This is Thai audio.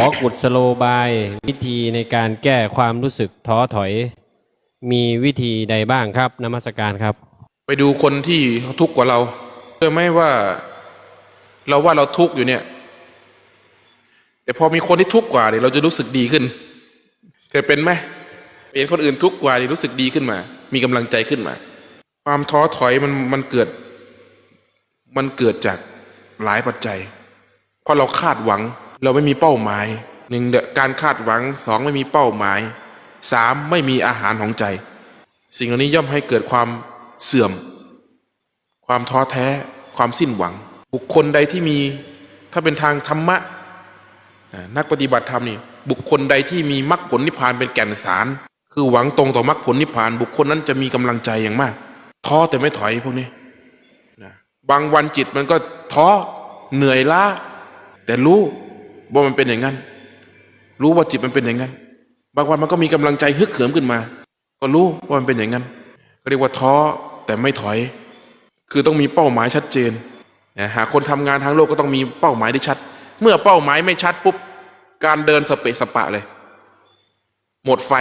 ขอกุศโลบายวิธีในการแก้ความรู้สึกท้อถอย มีวิธีใดบ้างครับนมัสการครับ ไปดูคนที่ทุกข์กว่าเราเชื่อไหมว่า เราว่าเราทุกข์อยู่เนี่ย แต่พอมีคนที่ทุกข์กว่าเนี่ยเราจะรู้สึกดีขึ้นเคยเป็นไหมเห็นคนอื่นทุกข์กว่าเนี่ยรู้สึกดีขึ้นมา มีกำลังใจขึ้นมา ความท้อถอยมันมันเกิด มันเกิดจากหลายปัจจัยเพราะเราคาดหวัง เราไม่มีเป้าหมายหนึ่งเด้อการคาดหวังสองไม่มีเป้าหมายสามไม่มีอาหารของใจ สิ่งเหล่านี้ย่อมให้เกิดความเสื่อม ความท้อแท้ ความสิ้นหวัง บุคคลใดที่มีถ้าเป็นทางธรรมะ นักปฏิบัติธรรมนี่บุคคลใดที่มีมรรคผลนิพพานเป็นแก่นสาร คือหวังตรงต่อมรรคผลนิพพาน บุคคลนั้นจะมีกำลังใจอย่างมาก ท้อแต่ไม่ถอยพวกนี้นะบางวันจิตมันก็ท้อเหนื่อยล้าแต่รู้ ว่ามันเป็นอย่างนั้น รู้ว่าจิตมันเป็นอย่างนั้น บางวันมันก็มีกำลังใจฮึกเหิมขึ้นมา ก็รู้ว่ามันเป็นอย่างนั้นก็เรียกว่าท้อแต่ไม่ถอย คือต้องมีเป้าหมายชัดเจนหากคนทำงานทางโลกก็ต้องมีเป้าหมายที่ชัด เมื่อเป้าหมายไม่ชัดปุ๊บการเดินสเปะสปะเลย หมดไฟ